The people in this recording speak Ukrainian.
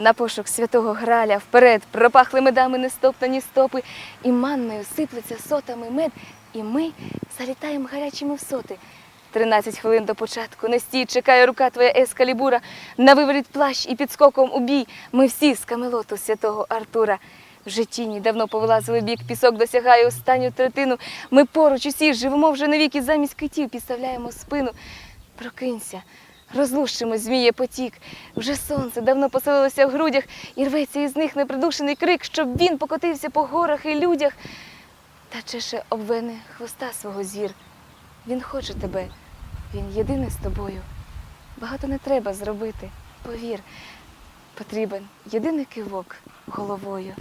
На пошук святого Граля вперед пропахли медами нестоптані стопи, і манною сиплеться сотами мед, і ми залітаємо гарячими в соти. Тринадцять хвилин до початку, не стій, чекає рука твоя ескалібура, на виворіт плащ і підскоком у бій. Ми всі з камелоту святого Артура. Вже тіні давно повилазили в бік, пісок досягає останню третину. Ми поруч усі живемо вже навіки, замість китів підставляємо спину. Прокинься, розлущимо зміє потік. Вже сонце давно поселилося в грудях, і рветься із них непридушений крик, щоб він покотився по горах і людях. Та чеше обвене хвоста свого звір. Він хоче тебе, він єдиний з тобою. Багато не треба зробити, повір. Потрібен єдиний кивок головою.